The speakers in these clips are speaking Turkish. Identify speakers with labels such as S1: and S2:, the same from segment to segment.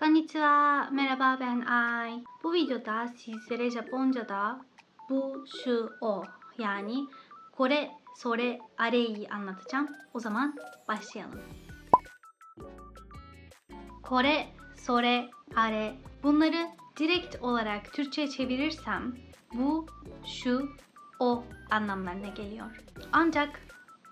S1: Konnichiwa, merhaba ben Ay. Bu videoda sizlere Japonca'da bu, şu, o yani kore, sore, areyi anlatacağım. O zaman başlayalım. Kore, sore, are bunları direkt olarak Türkçe çevirirsem bu, şu, o anlamlarına geliyor. Ancak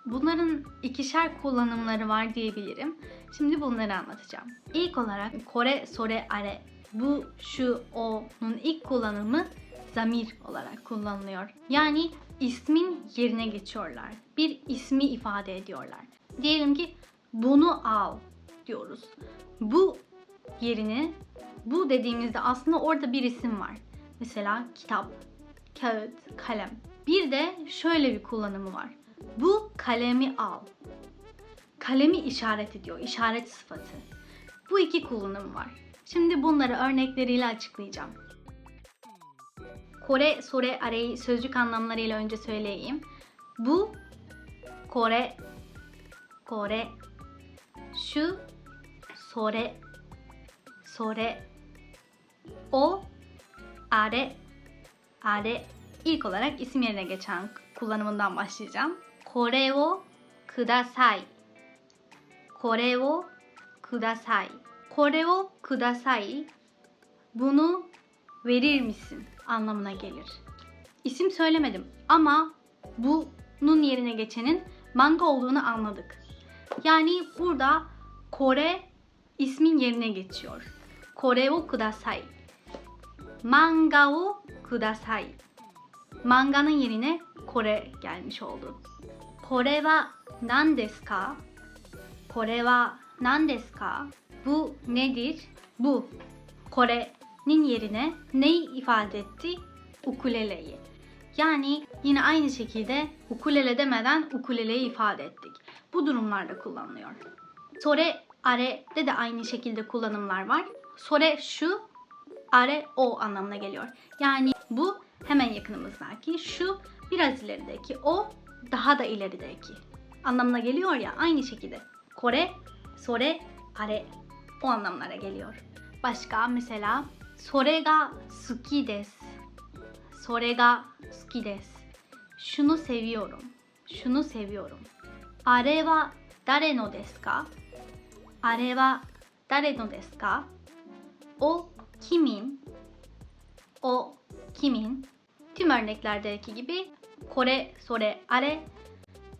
S1: bunların ikişer kullanımları var diyebilirim. Şimdi bunları anlatacağım. İlk olarak kore, sore, are bu, şu, o'nun ilk kullanımı zamir olarak kullanılıyor. Yani ismin yerine geçiyorlar. Bir ismi ifade ediyorlar. Diyelim ki bunu al diyoruz. Bu yerine bu dediğimizde aslında orada bir isim var. Mesela kitap, kağıt, kalem. Bir de şöyle bir kullanımı var. Bu kalemi al. Kalemi işaret ediyor, işaret sıfatı. Bu iki kullanım var. Şimdi bunları örnekleriyle açıklayacağım. Kore, sore, areyi sözcük anlamlarıyla önce söyleyeyim. Bu, kore, kore, şu, sore, sore, o, are, are. İlk olarak isim yerine geçen kullanımından başlayacağım. Kore wo kudasai. Kore wo kudasai. Kore wo kudasai. Bunu verir misin anlamına gelir. İsim söylemedim ama bunun yerine geçenin manga olduğunu anladık. Yani burada Kore ismin yerine geçiyor. Kore wo kudasai. Manga wo kudasai. Manganın yerine Kore gelmiş oldu. Kore wa nan desu ka? Kore wa nan desu ka? Bu nedir? Bu. Kore'nin yerine neyi ifade etti? Ukuleleyi. Yani yine aynı şekilde ukulele demeden ukuleleyi ifade ettik. Bu durumlarda kullanılıyor. Sore, are'de de aynı şekilde kullanımlar var. Sore şu, are o anlamına geliyor. Yani bu hemen yakınımızdaki, şu biraz ilerideki, o daha da ilerideki anlamına geliyor ya aynı şekilde. Kore, sore, are o anlamlara geliyor. Başka mesela sore ga suki desu. Sore ga suki desu. Şunu seviyorum. Şunu seviyorum. Are wa dare no desu ka? Are wa dare no desu ka? O kimin? O kimin? Tüm örneklerdeki gibi Kore, Sore, Are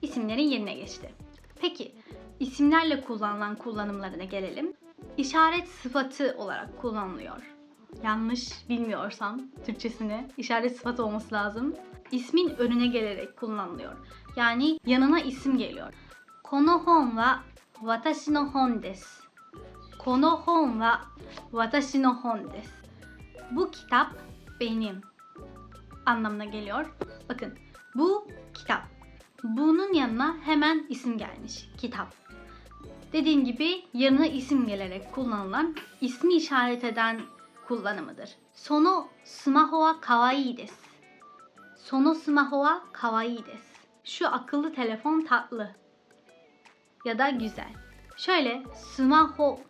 S1: isimlerin yerine geçti. Peki isimlerle kullanılan kullanımlarına gelelim. İşaret sıfatı olarak kullanılıyor. Yanlış bilmiyorsam Türkçesini işaret sıfatı olması lazım. İsmin önüne gelerek kullanılıyor. Yani yanına isim geliyor. Kono hon wa watashi no hon desu. Kono hon wa watashi no hon desu. Bu kitap benim anlamına geliyor. Bakın bu kitap. Bunun yanına hemen isim gelmiş. Kitap. Dediğim gibi yanına isim gelerek kullanılan, ismi işaret eden kullanımıdır. Sono smaho wa kawaii desu. Sono smaho wa kawaii desu. Şu akıllı telefon tatlı ya da güzel. Şöyle smaho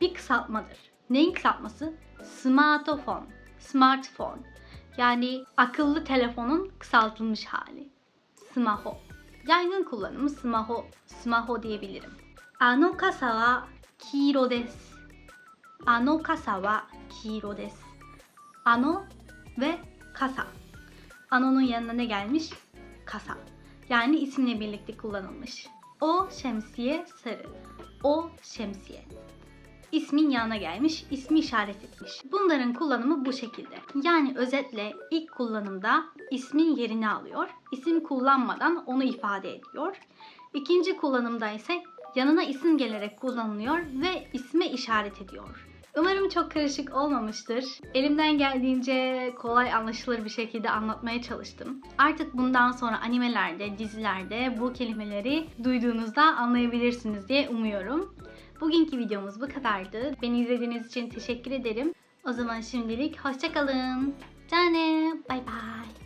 S1: bir kısaltmadır. Neyin kısaltması? Smartphone. Smartphone. Yani akıllı telefonun kısaltılmış hali. Smaho. Yaygın kullanımı smaho, smaho diyebilirim. Ano kasa wa kiiro desu. Ano kasa wa kiiro desu. Ano ve kasa. Ano'nun yanına ne gelmiş? Kasa. Yani isimle birlikte kullanılmış. O şemsiye sarı. O şemsiye ismin yanına gelmiş, ismi işaret etmiş. Bunların kullanımı bu şekilde. Yani özetle ilk kullanımda ismin yerini alıyor. İsim kullanmadan onu ifade ediyor. İkinci kullanımda ise yanına isim gelerek kullanılıyor ve isme işaret ediyor. Umarım çok karışık olmamıştır. Elimden geldiğince kolay anlaşılır bir şekilde anlatmaya çalıştım. Artık bundan sonra animelerde, dizilerde bu kelimeleri duyduğunuzda anlayabilirsiniz diye umuyorum. Bugünkü videomuz bu kadardı. Beni izlediğiniz için teşekkür ederim. O zaman şimdilik hoşçakalın. Canım. Bay bay.